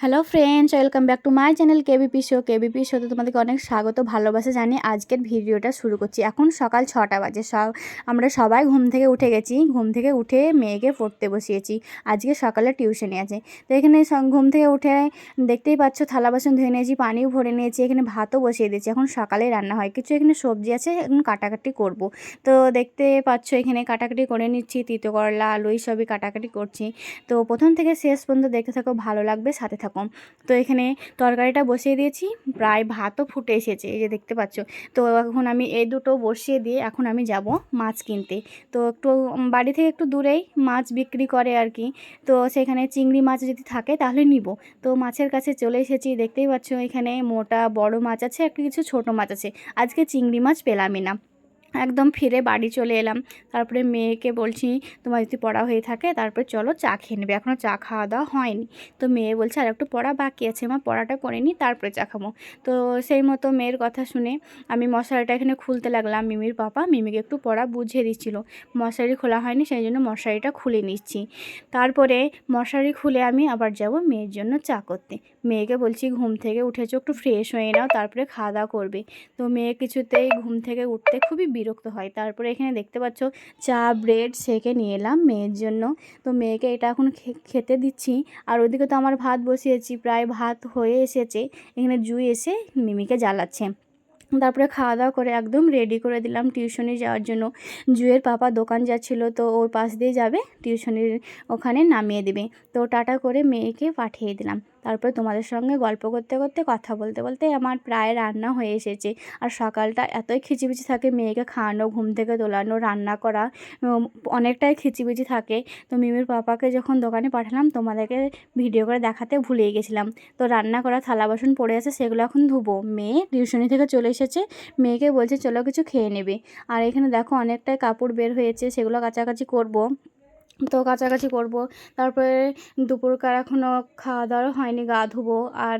Hello friends welcome back to my channel KBP show KBP শোতে তোমাদেরকে অনেক স্বাগত, ভালোবাসা জানিয়ে আজকের ভিডিওটা শুরু করছি। এখন সকাল ছটা বাজে। সব আমরা সবাই ঘুম থেকে উঠে গেছি। ঘুম থেকে উঠে মেয়েকে পড়তে বসিয়েছি। আজকে সকালে টিউশনে আছে। তো এখানে ঘুম থেকে উঠে দেখতেই পাচ্ছ, থালা বাসন ধুয়ে নিয়েছি, পানিও ভরে নিয়েছি, এখানে ভাতও বসিয়ে দিয়েছি। এখন সকালে রান্না হয়। কিছু এখানে সবজি আছে, এখন কাটাকাটি করব। তো দেখতে পাচ্ছ, এখানে কাটাকাটি করে নিচ্ছি। তিতো করলা, আলু সবই কাটাকাটি করছি। তো প্রথম থেকে শেষ পর্যন্ত দেখতে থাকো, ভালো লাগবে। সাথে থাকো তো এখানে তরকারিটা বসিয়ে দিয়েছি, প্রায় ভাতও ফুটে এসেছে, এই যে দেখতে পাচ্ছ। তো এখন আমি এই দুটো বসিয়ে দিয়ে এখন আমি যাব মাছ কিনতে। তো একটু বাড়ি থেকে একটু দূরেই মাছ বিক্রি করে আর কি। তো সেখানে চিংড়ি মাছ যদি থাকে তাহলে নিব। তো মাছের কাছে চলে এসেছি, দেখতেই পাচ্ছ এখানে মোটা বড় মাছ আছে একটা কিছু ছোট মাছ আছে। আজকে চিংড়ি মাছ পেলামই না। একদম ফিরে বাড়ি চলে এলাম। তারপরে মেয়েকে বলছি, তোমার যদি পড়া হয়ে থাকে, তারপরে চলো চা খেয়ে নেবে। এখনও চা খাওয়া দাওয়া হয়নি। তো মেয়ে বলছে, আর একটু পড়া বাকি আছে আমার পড়াটা করে নিই তারপরে চা খাব। তো সেই মতো মেয়ের কথা শুনে আমি মশারিটা এখানে খুলতে লাগলাম। মিমির পাপা মিমিকে একটু পড়া বুঝিয়ে দিচ্ছিল। মশারি খোলা হয়নি, সেই জন্য মশারিটা খুলে নিচ্ছি। তারপরে মশারি খুলে আমি আবার যাব মেয়ের জন্য চা করতে। মেয়েকে বলছি, ঘুম থেকে উঠেছো, একটু ফ্রেশ হয়ে নাও, তারপরে খাওয়া দাওয়া করবে। তো মেয়ে কিছুতেই ঘুম থেকে উঠতে খুবই বিরক্ত হয়। তারপরে এখানে দেখতে পাচ্ছ, চা, ব্রেড সেকে নিয়ে এলাম মেয়ের জন্য। তো মেয়েকে এটা এখন খেতে দিচ্ছি। আর ওদিকে তো আমার ভাত বসিয়েছি, প্রায় ভাত হয়ে এসেছে। এখানে জুই এসে মিমিকে জ্বালাচ্ছে। তারপরে খাওয়া দাওয়া করে একদম রেডি করে দিলাম টিউশনে যাওয়ার জন্য। জুয়ের পাপা দোকান যাচ্ছিল, তো ওর পাশ দিয়ে যাবে টিউশনের ওখানে নামিয়ে দেবে। তো টাটা করে মেয়েকে পাঠিয়ে দিলাম। তারপরে তোমাদের সঙ্গে গল্প করতে করতে, কথা বলতে বলতে আমার প্রায় রান্না হয়ে এসেছে। আর সকালটা এতই খিচিবিচি থাকে, মেয়েকে খাওয়ানো, ঘুম থেকে তোলানো, রান্না করা অনেকটাই খিচিবিচি থাকে। তো মিমির পাপাকে যখন দোকানে পাঠালাম, তোমাদেরকে ভিডিও করে দেখাতে ভুলে গেছিলাম। তো রান্না করা থালা বাসন পড়ে আছে, সেগুলো এখন ধুবো। মেয়ে টিউশনি থেকে চলে এসেছে, মেয়েকে বলছে চলো কিছু খেয়ে নেবে। আর এখানে দেখো অনেকটাই কাপড় বের হয়েছে, সেগুলো কাছাকাছি করব। তো কাছাকাছি করব। তারপরে দুপুরকার এখনও খাওয়া দাওয়া হয়নি, গা ধুবো আর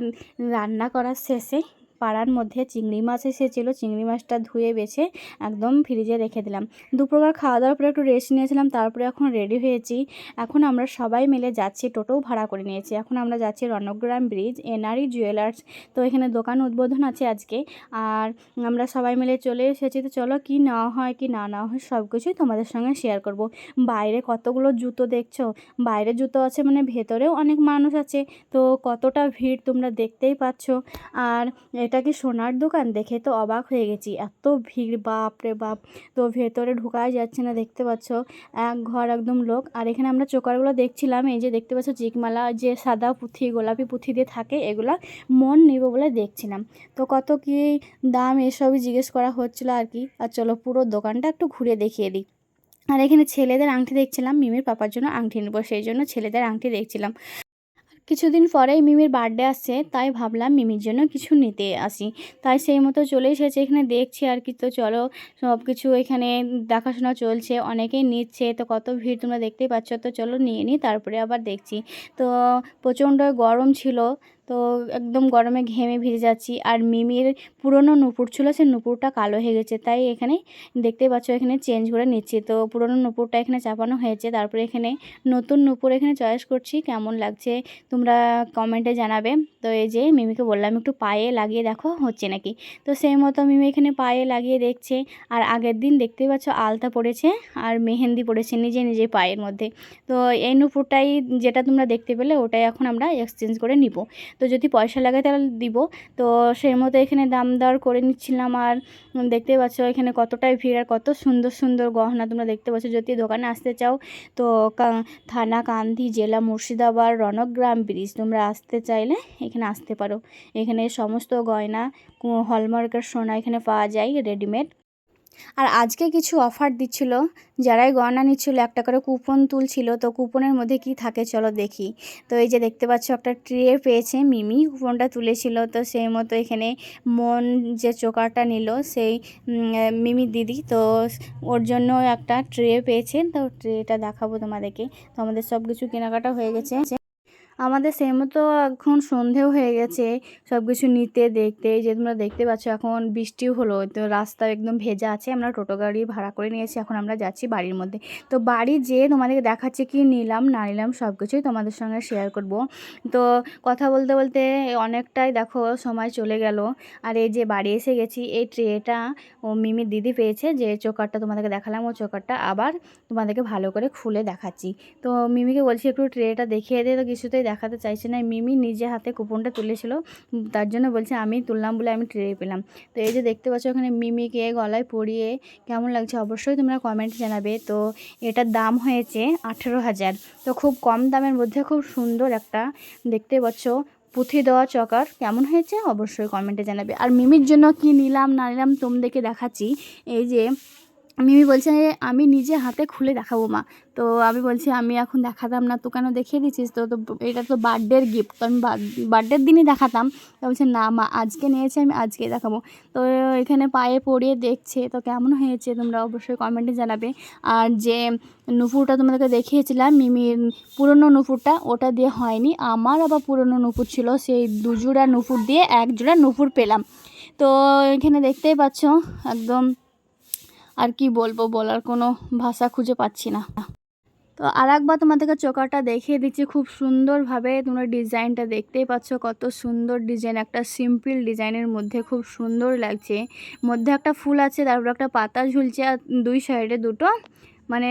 রান্না করার শেষে পাড়ার মধ্যে চিংড়ি মাছ এসেছিল, চিংড়ি মাছটা ধুয়ে বেছে একদম ফ্রিজে রেখে দিলাম। দুপুরকার খাওয়া দাওয়ার পরে একটু রেস্ট নিয়েছিলাম, তারপরে এখন রেডি হয়েছি। এখন আমরা সবাই মিলে যাচ্ছি টোটোও ভাড়া করে নিয়েছি। এখন আমরা যাচ্ছি রণগ্রাম ব্রিজ এনআরই জুয়েলার্স তো এখানে দোকান উদ্বোধন আছে আজকে। আর আমরা সবাই মিলে চলে এসেছি। তো চলো কি নেওয়া হয়, কি না নেওয়া হয় সব কিছুই তোমাদের সঙ্গে শেয়ার করব। বাইরে কতগুলো জুতো দেখছ? বাইরে জুতো আছে মানে ভেতরেও অনেক মানুষ আছে। তো কতটা ভিড় তোমরা দেখতেই পাচ্ছ। আর এটা কি সোনার দোকান? দেখে তো অবাক হয়ে গেছি। এত ভিড়, বাপ রে বাপ। তো ভেতরে ঢোকাই যাচ্ছে না, দেখতে পাচ্ছ? এক ঘর একদম লোক। আর এখানে আমরা চোকারগুলো দেখছিলাম, এই যে দেখতে পাচ্ছ চিকমালা যে সাদা পুঁথি, গোলাপি পুঁথি দিয়ে থাকে, এগুলা মন নিব বলে দেখছিলাম। তো কত কি দাম এসবই জিজ্ঞেস করা হচ্ছিল আর কি। আর চলো পুরো দোকানটা একটু ঘুরে দেখিয়ে দিই। আর এখানে ছেলেদের আংটি দেখছিলাম, মিমির পাপার জন্য আংটি নেব, সেই জন্য ছেলেদের আংটি দেখছিলাম। কিছুদিন পরেই মিমির বার্থডে আসছে, তাই ভাবলাম মিমির জন্য কিছু নিতে আসি। তাই সেই মতো চলে এসেছে, এখানে দেখছি আর কি। তো চলো সব কিছু এখানে দেখাশোনা চলছে, অনেকেই নিচ্ছে, তো কত ভিড় তোমরা দেখতেই পাচ্ছ। তো চলো নিয়ে নিই, তারপরে আবার দেখছি। তো প্রচণ্ড গরম ছিল তো একদম গরমে ঘেমে ভিজে যাচ্ছি। আর মিমির পুরনো নুপুর ছিল, সে নুপুরটা কালো হয়ে গেছে, তাই এখানে দেখতেই পাচ্ছ এখানে চেঞ্জ করে নিচ্ছি। তো পুরনো নুপুরটা এখানে চাপানো হয়েছে, তারপরে এখানে নতুন নুপুর এখানে চয়েস করছি, কেমন লাগছে তোমরা কমেন্টে জানাবে। তো এই যে মিমিকে বললাম, একটু পায়ে লাগিয়ে দেখো, হচ্ছে নাকি? তো সেই মতো মিমি এখানে পায়ে লাগিয়ে দেখছে, আর আগের দিন দেখতেই পাচ্ছ আলতা পড়েছে, আর মেহেন্দি পড়েছে নিজে নিজে পায়ের মধ্যে। তো এই নুপুরটাই যেটা তোমরা দেখতে পেলে, ওটাই এখন আমরা এক্সচেঞ্জ করে নিব। তো যদি পয়সা লাগে তাহলে দিব। তো সেই মতো এখানে দাম দর করে নিচ্ছিলাম আর দেখতেই পাচ্ছ এখানে কতটাই ভিড় আর কত সুন্দর সুন্দর গহনা তোমরা দেখতে পাচ্ছ। যদি দোকানে আসতে চাও তো থানা, কান্দি, জেলা, মুর্শিদাবাদ, রণগ্রাম, ব্রিজ তোমরা আসতে চাইলে এখানে আসতে পারো। এখানে সমস্ত গয়না হলমার্কের সোনা এখানে পাওয়া যায়, রেডিমেড। আর আজকে কিছু অফার দিচ্ছিল, যারাই গয়না নিচ্ছিল, একটা করে কুপন তুলছিল, তো কুপনের মধ্যে কি থাকে চলো দেখি। তো এই যে দেখতে পাচ্ছ, একটা ট্রে পেয়েছে মিমি, কুপনটা তুলেছিল, তো সেই মতো এখানে মন যে চোকারটা নিল, সেই মিমি দিদি, তো ওর জন্য একটা ট্রে পেয়েছে, তো ট্রেটা দেখাবো তোমাদেরকে। তো আমাদের সব কিছু কেনাকাটা হয়ে গেছে। আমাদের সেই মতো এখন সন্ধেও হয়ে গেছে। সব কিছু নিতে, দেখতে যে তোমরা দেখতে পাচ্ছ, এখন বৃষ্টিও হলো, তো রাস্তা একদম ভেজা আছে, আমরা টোটো গাড়ি ভাড়া করে নিয়েছি, এখন আমরা যাচ্ছি বাড়ির মধ্যে। তো বাড়ি যেয়ে তোমাদেরকে দেখাচ্ছে কি নিলাম, না নিলাম সব কিছুই তোমাদের সঙ্গে শেয়ার করব। তো কথা বলতে বলতে অনেকটাই দেখো সময় চলে গেল, আর এই যে বাড়ি এসে গেছি, এই ট্রেটা ও মিমির দিদি পেয়েছে, যে চোকারটা তোমাদেরকে দেখালাম, ও চোকারটা আবার তোমাদেরকে ভালো করে খুলে দেখাচ্ছি। তো মিমিকে বলছি, একটু ট্রেটা দেখিয়ে দে, তো কিছুতেই দেখাতে চাইছে না। মিমি নিজে হাতে কুপনটা তুলেছিল। তার জন্য বলছে, আমি তুললাম বলে আমি ট্রে পেলাম। তো এই যে দেখতে পাচ্ছ ওখানে মিমিকে গলায় পরিয়ে কেমন লাগছে অবশ্যই তোমরা কমেন্ট জানাবে। তো এটার দাম হয়েছে আঠেরো হাজার। তো খুব কম দামের মধ্যে খুব সুন্দর একটা দেখতে পাচ্ছ, পুঁথি দেওয়া চকার। কেমন হয়েছে? অবশ্যই কমেন্টে জানাবে। আর মিমির জন্য কি নিলাম, না নিলাম তোমাদেরকে দেখাচ্ছি। এই যে মিমি বলছে আমি নিজে হাতে খুলে দেখাবো মা। তো আমি বলছি, আমি এখন দেখাতাম না, তো কেন দেখিয়ে দিচ্ছিস? তো তো এটা তো বার্থডের গিফট তো আমি বার্থডের দিনই দেখাতাম। তো বলছে, না মা, আজকে নিয়েছে, আমি আজকে দেখাবো। তো এখানে পায়ে পরিয়ে দেখছে, তো কেমন হয়েছে তোমরা অবশ্যই কমেন্টে জানাবে। আর যে নুপুরটা তোমাদেরকে দেখিয়েছিলাম মিমির পুরনো নুপুরটা, ওটা দিয়ে হয়নি, আমার আবার পুরনো নুপুর ছিল, সেই দুজোড়া নুপুর দিয়ে এক জোড়া নুপুর পেলাম। তো এখানে দেখতেই পাচ্ছ, একদম আর কি বলব, বলার কোনো ভাষা খুঁজে পাচ্ছি না। তো আর একবার তোমাদেরকে চোকাটা দেখিয়ে দিচ্ছি, খুব সুন্দরভাবে তোমরা ডিজাইনটা দেখতেই পাচ্ছ, কত সুন্দর ডিজাইন, একটা সিম্পল ডিজাইনের মধ্যে খুব সুন্দর লাগছে। মধ্যে একটা ফুল আছে, তারপর একটা পাতা ঝুলছে, আর দুই সাইডে দুটো মানে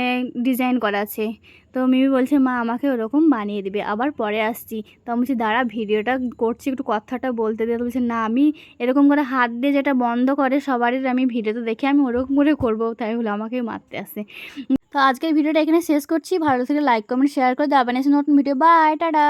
ডিজাইন করা আছে। তো মিমি বলছে, মা, আমাকে ওরকম বানিয়ে দেবে, আবার পরে আসছি। তো আমি বলছি, দাঁড়া, ভিডিওটা করছি, একটু কথাটা বলতে দিয়ে বলছে, না, আমি এরকম করে হাত দিয়ে যেটা বন্ধ করে সবারই আমি ভিডিওতে দেখে আমি ওরকম করে করব। তাই হলো আমাকে মারতে আসে। তো আজকের ভিডিওটা এখানে শেষ করছি। ভালো থেকে লাইক কমেন্ট শেয়ার করে দেওয়া নতুন ভিডিও বাই টাটা।